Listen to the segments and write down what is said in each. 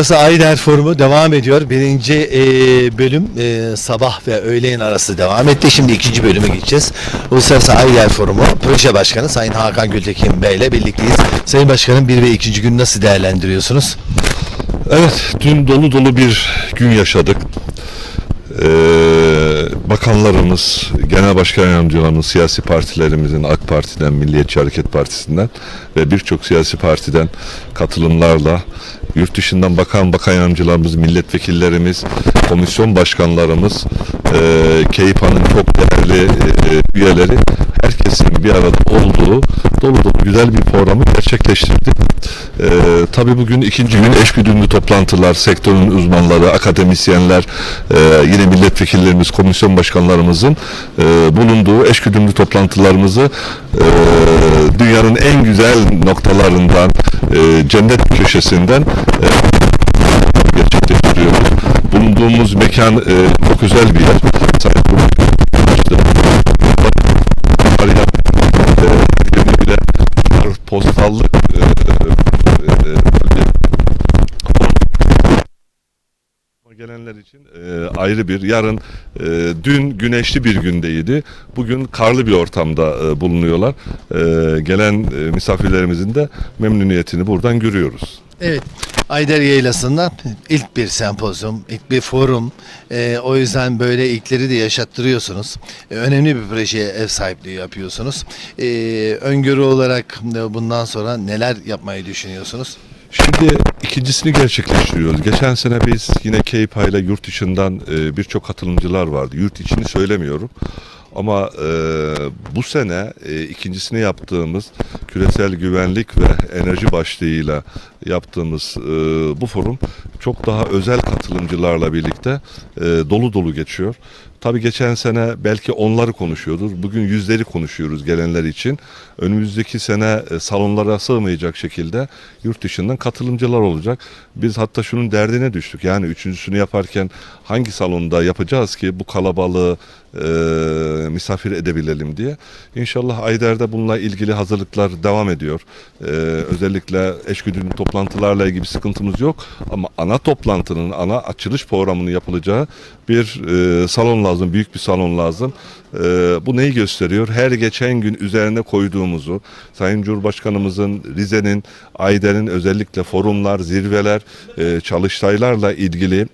Burası Ayder Forumu devam ediyor. Birinci e, bölüm e, sabah ve öğleyin arası devam etti. Şimdi ikinci bölüme geçeceğiz. Uluslararası Ayder Forumu Proje Başkanı Sayın Hakan Gültekin Bey ile birlikteyiz. Sayın Başkanım bir ve ikinci günü nasıl değerlendiriyorsunuz? Evet, dün dolu dolu bir gün yaşadık. Ee, bakanlarımız, genel başkan yardımcılarımız, siyasi partilerimizin AK Parti'den, Milliyetçi Hareket Partisi'nden ve birçok siyasi partiden katılımlarla yurt dışından bakan bakan yardımcılarımız, milletvekillerimiz, komisyon başkanlarımız, e, KEİPA'nın çok değerli e, üyeleri herkesin bir arada olduğu dolu dolu güzel bir programı gerçekleştirdik. Ee, tabii bugün ikinci gün eşgüdümlü toplantılar, sektörün uzmanları, akademisyenler, e, yine milletvekillerimiz, komisyon başkanlarımızın e, bulunduğu eşgüdümlü toplantılarımızı e, dünyanın en güzel noktalarından, e, cennet köşesinden e, gerçekleştiriyoruz. Bulunduğumuz mekan e, çok özel bir yer. Sayın postallık e, e, e, gelenler için e, ayrı bir yarın e, dün güneşli bir gündeydi. Bugün karlı bir ortamda e, bulunuyorlar. E, gelen e, misafirlerimizin de memnuniyetini buradan görüyoruz. Evet, Ayder Yaylası'nda ilk bir sempozyum, ilk bir forum. Ee, o yüzden böyle ilkleri de yaşattırıyorsunuz. Ee, önemli bir projeye ev sahipliği yapıyorsunuz. Ee, öngörü olarak e, bundan sonra neler yapmayı düşünüyorsunuz? Şimdi ikincisini gerçekleştiriyoruz. Geçen sene biz yine Keypa ile yurt dışından e, birçok katılımcılar vardı. Yurt içini söylemiyorum. Ama e, bu sene e, ikincisini yaptığımız küresel güvenlik ve enerji başlığıyla yaptığımız e, bu forum çok daha özel katılımcılarla birlikte e, dolu dolu geçiyor. Tabii geçen sene belki onları konuşuyorduk. Bugün yüzleri konuşuyoruz gelenler için. Önümüzdeki sene e, salonlara sığmayacak şekilde yurt dışından katılımcılar olacak. Biz hatta şunun derdine düştük. Yani üçüncüsünü yaparken hangi salonda yapacağız ki bu kalabalığı e, misafir edebilelim diye. İnşallah Ayder'de bununla ilgili hazırlıklar devam ediyor. E, özellikle eşgüdümlü toplantılarla ilgili bir sıkıntımız yok. Ama toplantının, ana açılış programının yapılacağı bir e, salon lazım, büyük bir salon lazım. E, bu neyi gösteriyor? Her geçen gün üzerine koyduğumuzu, Sayın Cumhurbaşkanımızın Rize'nin, Ayder'in özellikle forumlar, zirveler, e, çalıştaylarla ilgili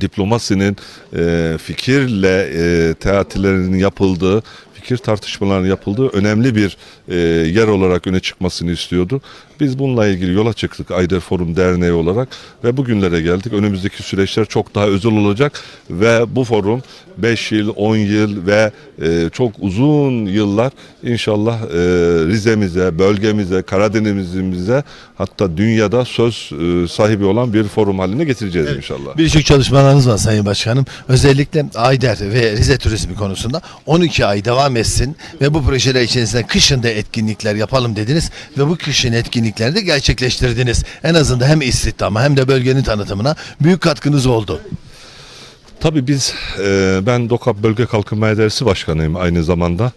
diplomasinin e, fikirle e, teatillerinin yapıldığı, fikir tartışmalarının yapıldığı önemli bir e, yer olarak öne çıkmasını istiyordu. Biz bununla ilgili yola çıktık Ayder Forum Derneği olarak ve bugünlere geldik. Önümüzdeki süreçler çok daha özel olacak ve bu forum 5 yıl, 10 yıl ve e, çok uzun yıllar inşallah e, Rize'mize, bölgemize, Karadeniz'imize hatta dünyada söz e, sahibi olan bir forum haline getireceğiz inşallah. Birçok çalışmalarınız var Sayın Başkanım. Özellikle Ayder ve Rize turizmi konusunda 12 ay devam etsin ve bu projeler içerisinde kışın da etkinlikler yapalım dediniz ve bu kışın etkinlikleri de gerçekleştirdiniz. En azından hem istihdama hem de bölgenin tanıtımına büyük katkınız oldu. Tabii biz, e, ben DOKAP Bölge Kalkınma İdaresi Başkanıyım aynı zamanda.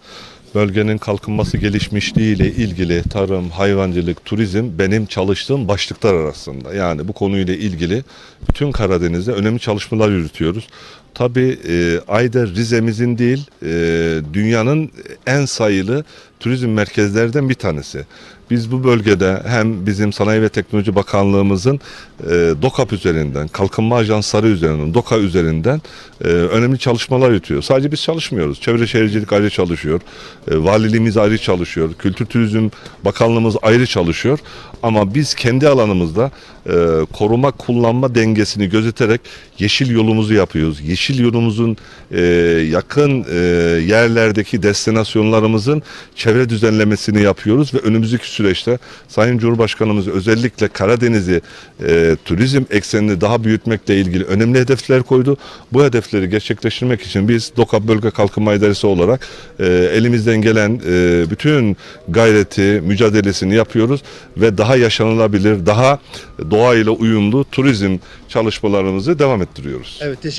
Bölgenin kalkınması gelişmişliği ile ilgili tarım, hayvancılık, turizm benim çalıştığım başlıklar arasında. Yani bu konuyla ilgili bütün Karadeniz'de önemli çalışmalar yürütüyoruz. Tabii e, Ayder Rize'mizin değil, e, dünyanın en sayılı turizm merkezlerden bir tanesi. Biz bu bölgede hem bizim Sanayi ve Teknoloji Bakanlığımızın e, DOKAP üzerinden, Kalkınma Ajansları üzerinden, DOKA üzerinden e, önemli çalışmalar yürütüyor. Sadece biz çalışmıyoruz. Çevre Şehircilik ayrı çalışıyor. E, valiliğimiz ayrı çalışıyor. Kültür Turizm Bakanlığımız ayrı çalışıyor. Ama biz kendi alanımızda e, koruma kullanma dengesini gözeterek yeşil yolumuzu yapıyoruz. Yeşil yolumuzun e, yakın e, yerlerdeki destinasyonlarımızın çevre düzenlemesini yapıyoruz ve önümüzdeki süreçte Sayın Cumhurbaşkanımız özellikle Karadeniz'i e, turizm eksenini daha büyütmekle ilgili önemli hedefler koydu. Bu hedefleri gerçekleştirmek için biz DOKA Bölge Kalkınma İdaresi olarak e, elimizden gelen e, bütün gayreti, mücadelesini yapıyoruz ve daha yaşanılabilir, daha doğayla uyumlu turizm çalışmalarımızı devam ettiriyoruz. Evet